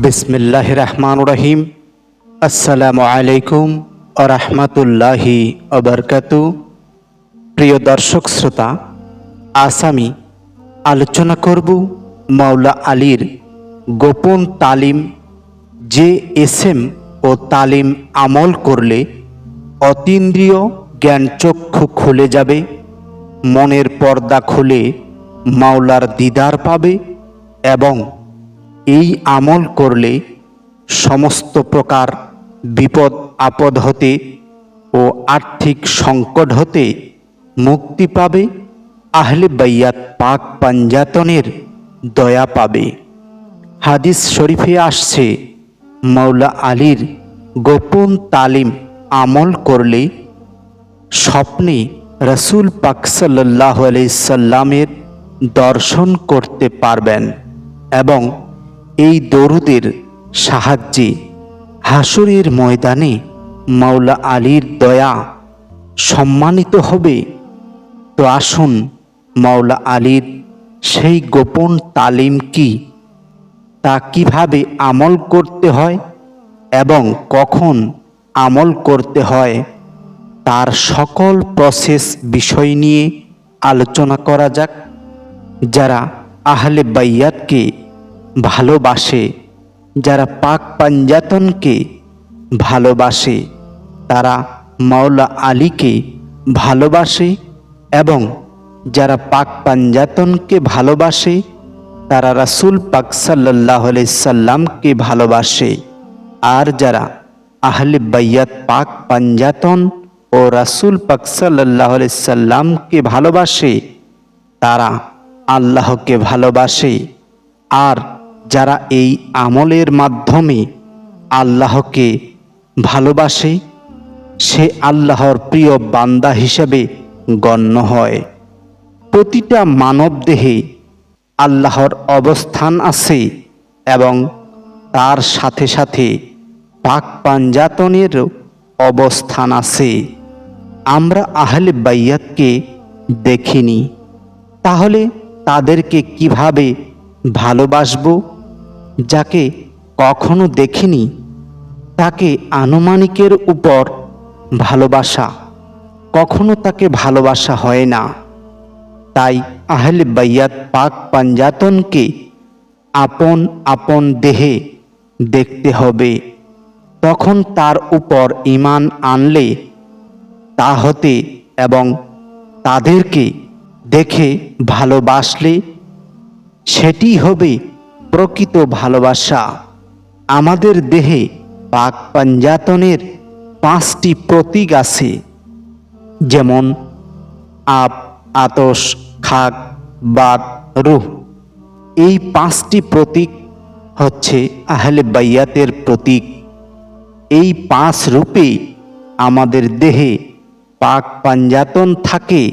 বিসমিল্লাহ রহমান রহিম। আসসালামু আলাইকুম রহমতুল্লাহি অবরকাতু প্রিয় দর্শক শ্রোতা, আজ আমি আলোচনা করব মাওলা আলীর গোপন তালিম, যে এসএম ও তালিম আমল করলে অতীন্দ্রিয় জ্ঞানচক্ষু খুলে যাবে, মনের পর্দা খুলে মাওলার দিদার পাবে এবং এই আমল করলে সমস্ত প্রকার বিপদ, আপদ হতে ও আর্থিক সংকট হতে মুক্তি পাবে, আহলে বাইয়াত পাক পাঞ্জাতনের দয়া পাবে। হাদিস শরীফে আসছে, মাওলা আলীর গোপন তালিম আমল করলে স্বপ্নে রসুল পাক সাল্লাহ সাল্লামের দর্শন করতে পারবেন এবং এই দরুদের সাহায্যে হাসুরের ময়দানে মাওলা আলীর দয়া সম্মানিত হবে। তো আসুন মাওলা আলীর সেই গোপন তালিম কি, তা কীভাবে আমল করতে হয় এবং কখন আমল করতে হয়, তার সকল প্রসেস বিষয় নিয়ে আলোচনা করা যাক, যারা আহলে বাইয়াতকে ভালোবাসে, যারা পাক পাঞ্জাতনকে ভালোবাসে, তারা মাওলা আলীকে ভালোবাসে এবং যারা পাক পাঞ্জাতনকে ভালোবাসে, তারা রাসুল পাক সাল্লাহ সাল্লামকে ভালোবাসে। আর যারা আহলে বাইয়াত পাক পাঞ্জাতন ও রাসুল পাক সাল্লাহ সাল্লামকে ভালোবাসে, তারা আল্লাহকে ভালোবাসে। আর যারা এই আমলের মাধ্যমে আল্লাহকে ভালোবাসে, সে আল্লাহর প্রিয় বান্দা হিসেবে গণ্য হয়। প্রতিটা মানব দেহে আল্লাহর অবস্থান আছে এবং তার সাথে সাথে পাক পাঞ্জাতনের অবস্থান আছে। আমরা আহলে বাইয়াতকে দেখিনি। তাহলে তাদেরকে কীভাবে ভালোবাসব? যাকে কখনো দেখিনি, তাকে আনুমানিকের উপর ভালোবাসা, কখনো তাকে ভালোবাসা হয় না। তাই আহলে বাইয়াত পাক পাঞ্জাতনকে আপন আপন দেহে দেখতে হবে। তখন তার উপর ইমান আনলে তা হতে এবং তাদেরকে দেখে ভালোবাসলে সেটি হবে প্রকৃত ভালোবাসা। আমাদের দেহে পাক পাঞ্জাতনের পাঁচটি প্রতীক আছে। যেমন, আপ, আতস, খাক বাত রুহ। এই পাঁচটি প্রতীক হচ্ছে আহলে বাইয়াতের প্রতীক। এই পাঁচ রূপে আমাদের দেহে পাক পাঞ্জাতন থাকে।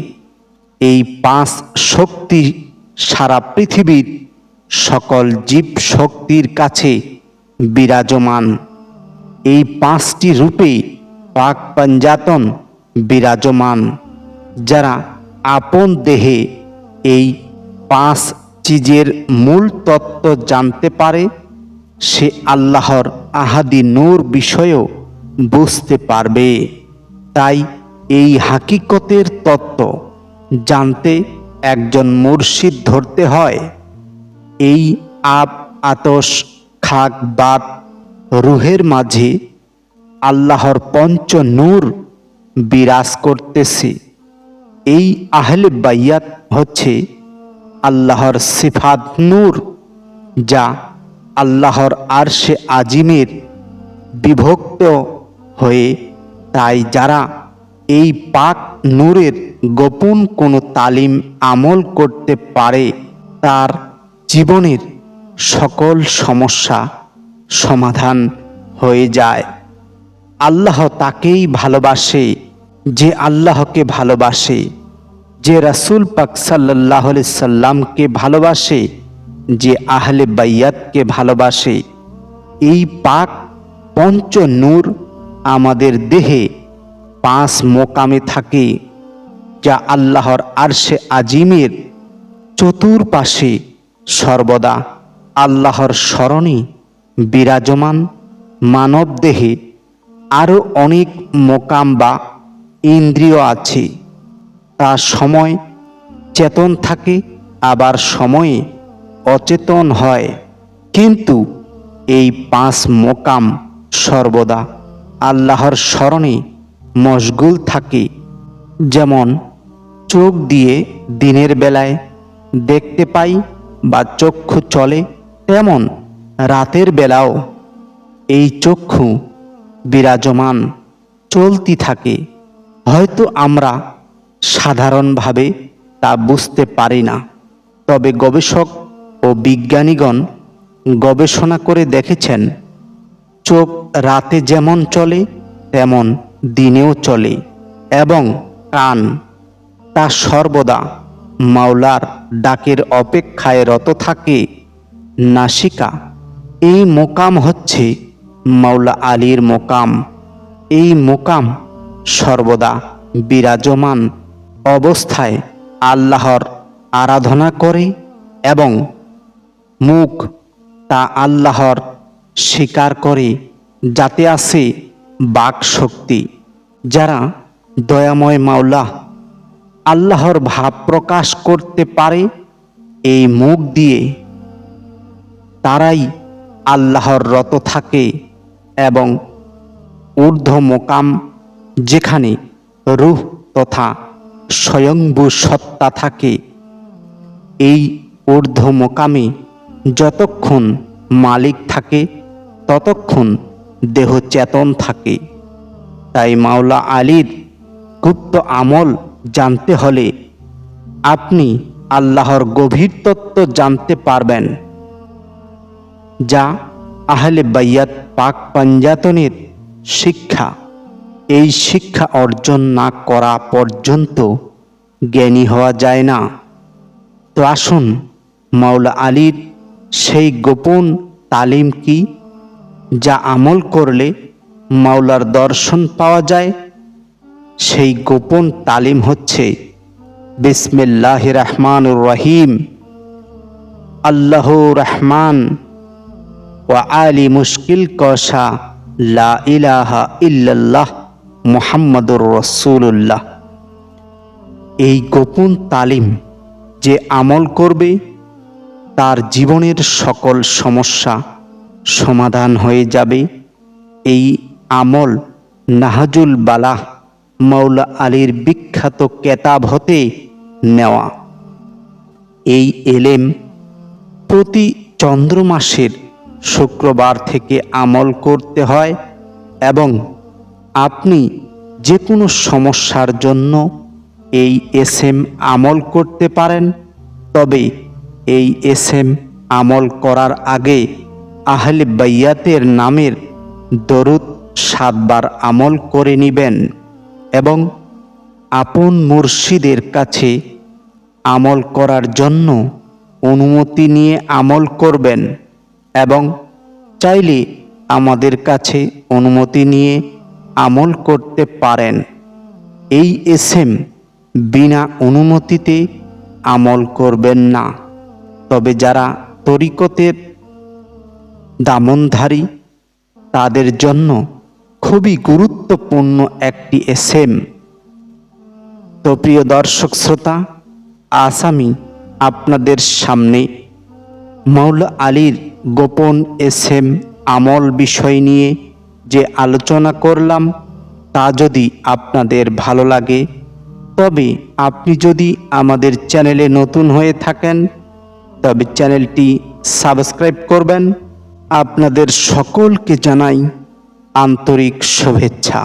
এই পাঁচ শক্তি সারা পৃথিবীর সকল জীব শক্তির কাছে বিরাজমান। এই পাঁচটি রূপে পাক পাঞ্জাতন বিরাজমান, যারা আপন দেহে এই পাঁচ চিজের মূল তত্ত্ব জানতে পারে, সে আল্লাহর আহাদি নূর বিষয়েও বুঝতে পারবে। তাই এই হাকিকতের তত্ত্ব জানতে একজন মুর্শিদ ধরতে হয়। এই আপ, আতস, খাক বাত রুহের মাঝে আল্লাহর পঞ্চ নূর বিরাজ করতেছে। এই আহলে বাইয়াত হচ্ছে আল্লাহর সিফাত নূর, যা আল্লাহর আরশে আজিমের বিভক্ত হয়ে, তাই যারা এই পাক নূরের গোপন কোনো তালিম আমল করতে পারে, তার জীবনের সকল সমস্যা সমাধান হয়ে যায়। আল্লাহ তাকেই ভালোবাসে, যে আল্লাহকে ভালোবাসে, যে রাসুল পাক সাল্লাহ সাল্লামকে ভালোবাসে, যে আহলে বাইয়াতকে ভালোবাসে। এই পাক পঞ্চ নূর আমাদের দেহে পাঁচ মোকামে থাকে, যা আল্লাহর আরশে আজিমের চতুর্পাশে সর্বদা আল্লাহর স্মরণে বিরাজমান, মানবদেহে আরও অনেক মোকাম বা ইন্দ্রিয় আছে। তা সময় চেতন থাকে, আবার সময়ে অচেতন হয়। কিন্তু এই পাঁচ মোকাম সর্বদা আল্লাহর স্মরণে মশগুল থাকে। যেমন চোখ দিয়ে দিনের বেলায় দেখতে পাই বা চক্ষু চলে তেমন রাতের বেলাও। এই চক্ষু বিরাজমান, চলতি থাকে। হয়তো আমরা সাধারণভাবে তা বুঝতে পারি না। তবে গবেষক ও বিজ্ঞানীগণ গবেষণা করে দেখেছেন, চোখ রাতে যেমন চলে, তেমন দিনেও চলে এবং কান তা সর্বদা মাওলার ডাকের অপেক্ষায় রত থাকে নাসিকা। এই মোকাম হচ্ছে মাওলা আলীর মোকাম। এই মোকাম সর্বদা বিরাজমান অবস্থায় আল্লাহর আরাধনা করে এবং মুখ তা আল্লাহর স্বীকার করে, যাতে আছে বাক শক্তি যারা দয়াময় মাওলা আল্লাহর ভাব প্রকাশ করতে পারে এই মুখ দিয়ে, তারাই আল্লাহর রত থাকে এবং ঊর্ধ্ব মোকাম যেখানে রূহ তথা স্বয়ংভূ সত্তা থাকে। এই ঊর্ধ্ব মোকামে যতক্ষণ মালিক থাকে, ততক্ষণ দেহ চেতন থাকে। তাই মাওলা আলীর গুপ্ত আমল জানতে হলে আপনি আল্লাহর গভীর তত্ত্ব জানতে পারবেন, যা আহলে বাইয়াত পাক পাঞ্জাতনের শিক্ষা। এই শিক্ষা অর্জন না করা পর্যন্ত জ্ঞানী হওয়া যায় না। তো আসুন, মাওলা আলীর সেই গোপন তালিম কি, যা আমল করলে মাওলার দর্শন পাওয়া যায়? সেই গোপন তালিম হচ্ছে বিসমিল্লাহ রহমানুর রহিম, আল্লাহ রহমান ও আলী মুশকিল কষা লা ইলাহা ইল্লাল্লাহ মুহাম্মাদুর রসুল্লাহ এই গোপন তালিম যে আমল করবে, তার জীবনের সকল সমস্যা সমাধান হয়ে যাবে। এই আমল নাহাজুল বালাহ মৌলা আলীর বিখ্যাত কেতাব হতে নেওয়া। এই এলেম প্রতি চন্দ্র মাসের শুক্রবার থেকে আমল করতে হয় এবং আপনি যে কোনো সমস্যার জন্য এই এস এম আমল করতে পারেন। তবে এই এস এম আমল করার আগে আহলে বাইয়াতের নামের দরুদ সাতবার আমল করে নিবেন। এবং আপন মুর্শিদের কাছে আমল করার জন্য অনুমতি নিয়ে আমল করবেন এবং চাইলে আমাদের কাছে অনুমতি নিয়ে আমল করতে পারেন। এই এসএম বিনা অনুমতিতে আমল করবেন না। তবে যারা তরিকতের দামনধারী, তাদের জন্য খুবই গুরুত্বপূর্ণ একটি এসএম। তো প্রিয় দর্শক শ্রোতা আসামি আপনাদের সামনে মৌলা আলীর গোপন এসএম আমল বিষয় নিয়ে যে আলোচনা করলাম, তা যদি আপনাদের ভালো লাগে, তবে আপনি যদি আমাদের চ্যানেলে নতুন হয়ে থাকেন, তবে চ্যানেলটি সাবস্ক্রাইব করবেন। আপনাদের সকলকে জানাই আন্তরিক শুভেচ্ছা।